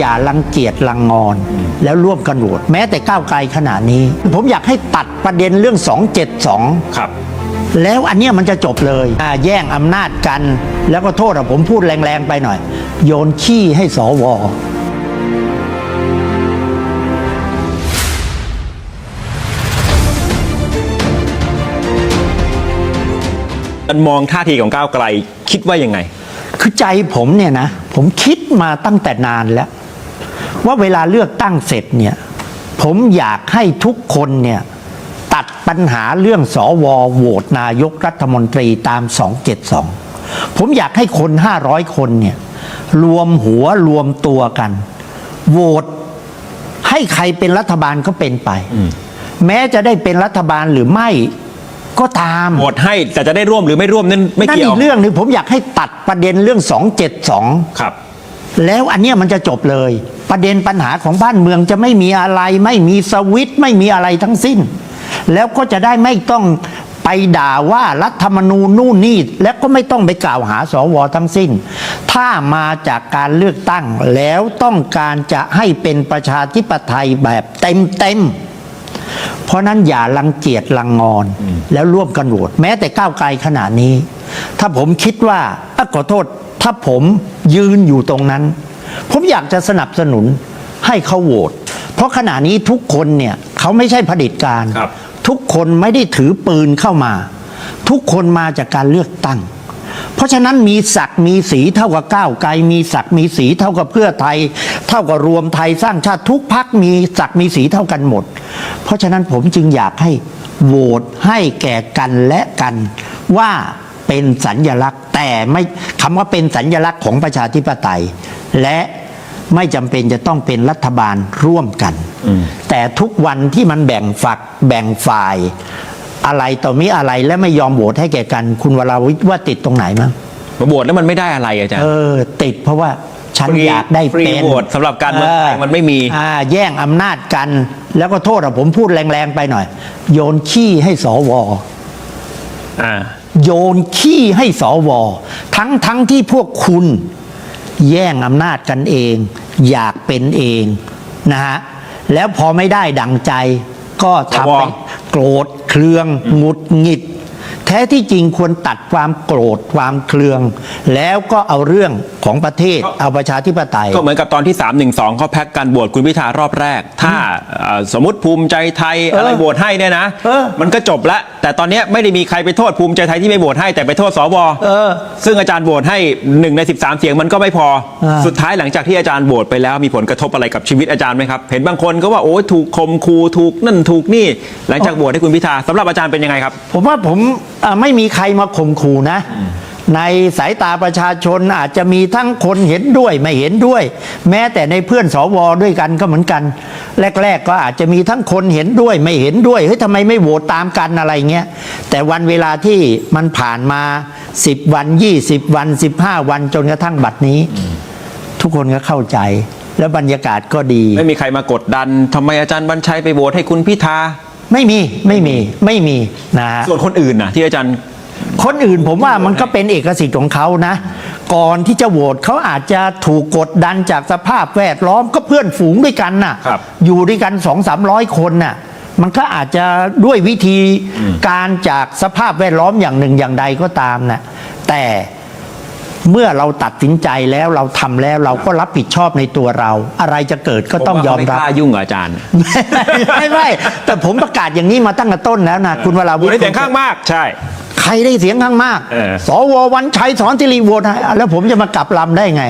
อย่ารังเกียจรังงอน แล้วร่วมกันโหวตแม้แต่ก้าวไกลขณะนี้ ผมอยากให้ตัดประเด็นเรื่อง 272 ครับ แล้วอันเนี้ยมันจะจบเลยอ่าแย่งอำนาจกัน แล้วก็โทษอะผมพูดแรง ๆ ไปหน่อย โยนขี้ให้สวมันมองท่าทีของก้าวไกล คิดว่ายังไง คือใจผมเนี่ยนะ ผมคิดมาตั้งแต่นานแล้ว ว่าเวลาเลือกตั้งเสร็จเนี่ยผมอยากให้ทุกคนเนี่ยตัดปัญหาเรื่องสอวโหวตนายกรัฐมนตรีตาม 272 ผมอยากให้คน 500 คนเนี่ยรวมหัวรวมตัวกันโหวตให้ใครเป็นรัฐบาลก็เป็นไป แม้จะได้เป็นรัฐบาลหรือไม่ก็ตามโหวตให้แต่จะได้ร่วมหรือไม่ร่วมนั่นไม่นั่นเกี่ยอีวกเรื่องหนึงผมอยากให้ตัดประเด็นเรื่อง 272 ครับ แล้วอันเนี้ยมันจะจบเลย ประเด็นปัญหาของบ้านเมืองจะไม่มีอะไร ไม่มีสวิตช์ไม่มีอะไรทั้งสิ้น แล้วก็จะได้ไม่ต้องไปด่าว่ารัฐธรรมนูญนู่นนี่แล้วก็ไม่ต้องไปกล่าวหาสวทั้งสิ้น ถ้ามาจากการเลือกตั้งแล้วต้องการจะให้เป็นประชาธิปไตยแบบเต็มเต็มๆเพราะนั้นอย่ารังเกียจรังงอน แล้วร่วมกันโหวตแม้แต่ก้าวไกลขนาดนี้ ถ้าผมคิดว่าอะขอโทษ ถ้าผมยืนอยู่ตรงนั้น ผมอยากจะสนับสนุนให้เขาโหวตเพราะขณะนี้ทุกคนเนี่ยเขาไม่ใช่ผลิตการครับทุกคนไม่ได้ถือปืนเข้ามา ทุกคนมาจากการเลือกตั้ง เพราะฉะนั้นมีศักดิ์มีสีเท่ากับก้าวไกล มีศักดิ์มีสีเท่ากับเพื่อไทย เท่ากับรวมไทยสร้างชาติทุกพักมีศักดิ์มีสีเท่ากันหมด เพราะฉะนั้นผมจึงอยากให้โหวตให้แก่กันและกันว่า เป็นสัญญลักษณ์ แต่ไม่คำว่าเป็นสัญญลักษณ์ของประชาธิปไตย และไม่จำเป็นจะต้องเป็นรัฐบาลร่วมกัน แต่ทุกวันที่มันแบ่งฝักแบ่งฝ่ายอะไรต่อมีอะไรและไม่ยอมโหวตให้แก่กัน คุณวราวิทย์ว่าติดตรงไหนมั้งมาโหวตแล้วมันไม่ได้อะไรอาจารย์เออ ติดเพราะว่าฉันฟรีอยากได้ฟรีเป็นโหวตสำหรับการเมืองไทยมันไม่มีอ่าแย่งอำนาจกัน แล้วก็โทษอะผมพูดแรงๆไปหน่อย โยนขี้ให้สวอ่า โยนขี้ให้สวทั้งทั้งที่พวกคุณแย่งอำนาจกันเอง อยากเป็นเองนะฮะแล้วพอไม่ได้ดังใจก็ทำสวไปโกรธเครืองหงุดหงิด แท้ที่จริงควรตัดความโกรธความเครือง แล้วก็เอาเรื่องของประเทศเอาประชาธิปไตย ก็เหมือนกับตอนที่ 312เขาแพ็กการโหวตคุณพิธารอบแรก ถ้าเอ่อสมมติภูมิใจไทยเออออะไรโหวตให้เนี่ยนะเออมันก็จบละ แต่ตอนเนี้ยไม่ได้มีใครไปโทษภูมิใจไทยที่ไม่โหวตให้แต่ไปโทษสวเออซึ่งอาจารย์โหวตให้หนึ่งใน 13 เสียงมันก็ไม่พออ่าสุดท้ายหลังจากที่อาจารย์โหวตไปแล้วมีผลกระทบอะไรกับชีวิตอาจารย์ไหมครับเห็นบางคนก็ว่าโอ้ยถูกคมคูถูกนั่นถูกนี่ หลังจากโหวตให้คุณพิธาสำหรับอาจารย์เป็นยังไงครับ ผมว่าผมเอ่อไม่มีใครมาข่มขู่นะ ในสายตาประชาชนอาจจะมีทั้งคนเห็นด้วยไม่เห็นด้วย แม้แต่ในเพื่อนสวด้วยกันก็เหมือนกัน แรก ๆ ก็อาจจะมีทั้งคนเห็นด้วยไม่เห็นด้วยเฮ้ยทำไมไม่โหวตตามกันอะไรเงี้ยแต่วันเวลาที่มันผ่านมา 10 วัน 20 วัน 15 วันจนกระทั่งบัดนี้ ทุกคนก็เข้าใจ แล้วบรรยากาศก็ดี ไม่มีใครมากดดันทำไมอาจารย์บัญชัยไปโหวตให้คุณพิธา ไม่มีไม่มีไม่มีนะฮะ ส่วนคนอื่นนะที่อาจารย์ คนอื่นผมว่ามันก็เป็นเอกสิทธิ์ของเขานะ ก่อนที่จะโหวตเขาอาจจะถูกกดดันจากสภาพแวดล้อมก็เพื่อนฝูงด้วยกันน่ะ ครับอยู่ด้วยกันสองสามร้อยคนน่ะ มันก็อาจจะด้วยวิธีการจากสภาพแวดล้อมอย่างหนึ่งอย่างใดก็ตามนะแต่ เมื่อเราตัดสินใจแล้วเราทำแล้วเราก็รับผิดชอบในตัวเรา อะไรจะเกิดก็ต้องยอมผว่าเขารับไกล้ายุ่งกับอาจารย์ไม่ไม่ไม่แต่ผมประกาศอย่างนี้มาตั้งแต่ต้นแล้วนะคุณวราโหววุตฒิได้เสียงข้างมากใช่ ใครได้เสียงข้างมากเออสววันชัยสอนสิริโหวตให้แล้วผมจะมากลับลำได้ไง